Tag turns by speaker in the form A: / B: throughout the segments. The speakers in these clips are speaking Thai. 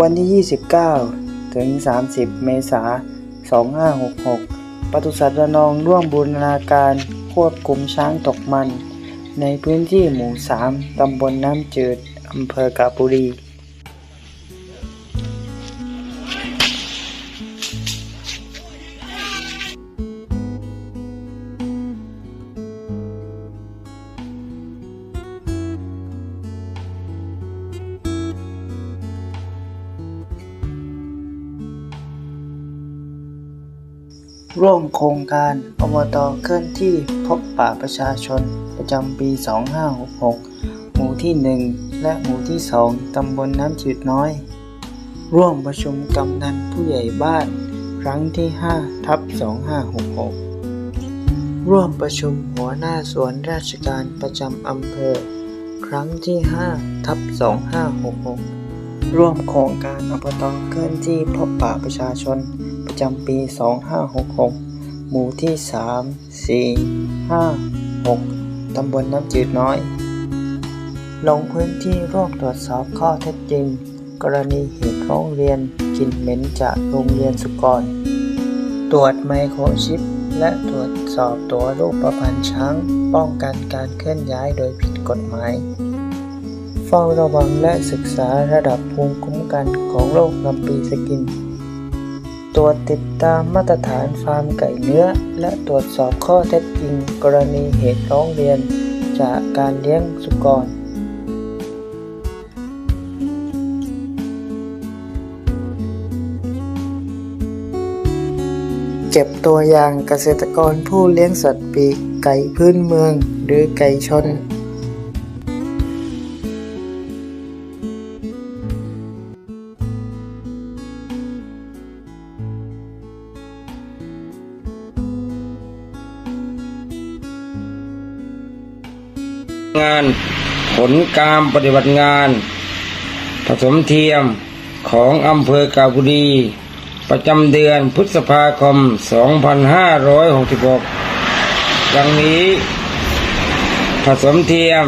A: วันที่ 29 ถึง 30 เมษายน 2566ปศุสัตว์ระนองร่วมบูรณาการควบคุมช้างตกมัน ในพื้นที่หมู่ 3 ตำบลน้ำจืด อำเภอกาบุรี ร่วมโครงการอบตเคลื่อนที่พบป่าประชาชนประจำปี 2566 หมู่ที่ 1 และหมู่ที่ 2 ตำบลน้ำจืดน้อย ร่วมประชุมกำนันผู้ใหญ่บ้าน ครั้งที่ 5 ทับ 2566 ร่วมประชุมหัวหน้าส่วนราชการประจำอำเภอ ครั้งที่ 5 ทับ 2566 ร่วมโครงการอบตเคลื่อนที่พบป่าประชาชน จำปี 2566 หมู่ที่ 3 4 5 6 ตำบลน้ำจืดน้อย ลงพื้นที่ร่วมตรวจสอบข้อเท็จจริง กรณีเหตุร้องเรียนกลิ่นเหม็นจากโรงเรียนสุกร ตรวจไมโครชิป และตรวจสอบตัวรูปประพันธ์ช้าง ป้องกันการเคลื่อนย้ายโดยผิดกฎหมายเฝ้าระวังและศึกษาระดับภูมิคุ้มกันของโรคลำปีสกิน ตรวจติดตามมาตรฐานฟาร์มไก่เนื้อ และตรวจสอบข้อเท็จจริงกรณีเหตุร้องเรียน จากการเลี้ยงสุกรเก็บตัวอย่างเกษตรกรผู้เลี้ยงสัตว์ปีกไก่พื้นเมือง หรือไก่ชน
B: งาน ผลการปฏิบัติงาน ผสมเทียมของอำเภอกาบุรี ประจำเดือนพฤษภาคม 2566 ดังนี้ ผสมเทียม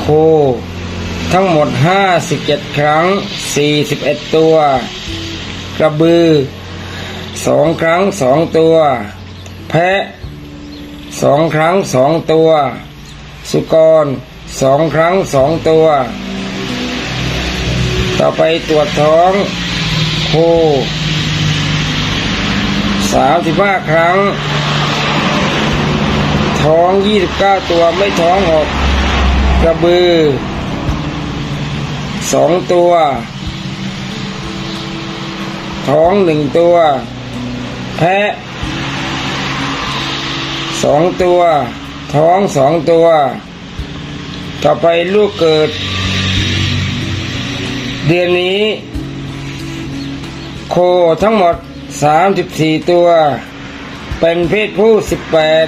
B: โค ทั้งหมด 57 ครั้ง 41 ตัว กระบือ 2 ครั้ง 2 ตัว แพะ 2 ครั้ง 2 ตัว สุกรสองครั้งสองตัว ต่อไปตรวจท้องโคสามสิบห้าครั้ง ท้องยี่สิบเก้าตัวไม่ท้องออกกระบือสองตัว ท้องหนึ่งตัว แพะสองตัว ท้องสองตัว ต่อไปลูกเกิด เดือนนี้ โคทั้งหมดสามสิบสี่ตัว เป็นเพศผู้สิบแปด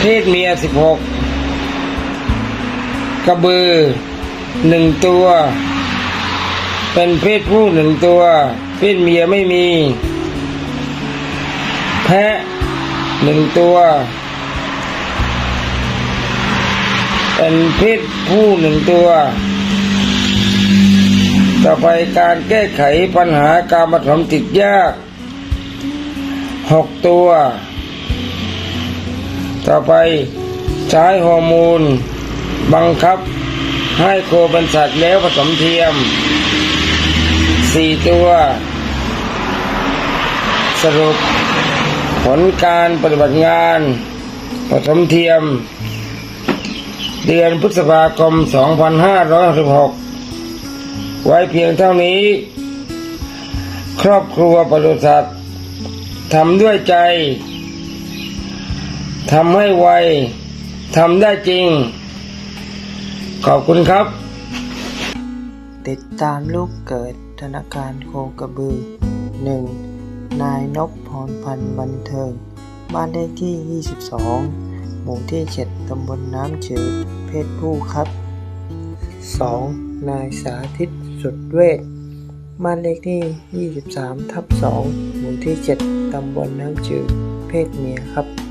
B: เพศเมียสิบหกกระบือหนึ่งตัว เป็นเพศผู้หนึ่งตัว เพศเมียไม่มี แพะหนึ่งตัว เป็นเพศผู้หนึ่งตัว ต่อไปการแก้ไขปัญหาการผสมติดยากหกตัว ต่อไปใช้ฮอร์โมนบังคับให้โคเป็นสัตว์แล้วผสมเทียมสี่ตัว สรุปผลการปฏิบัติงานผสมเทียม เดือนพฤษภาคม 2566 ไว้เพียงเท่านี้ ครอบครัวปศุสัตว์ทำด้วยใจทำให้ไวทำได้จริง ขอบคุณครับ
A: ติดตามลูกเกิดธนาคารโคกระบือ 1. นายนพพรพันธ์บันเทิง บ้านเลขที่ 22 หมู่ที่ 7 ตำบลน้ำจืด เพศผู้ครับ 2. นายสาธิตสุดเวทบ้านเลขที่ 23 ทับ 2 หมู่ที่ 7 ตำบลน้ำจืด เพศเมียครับ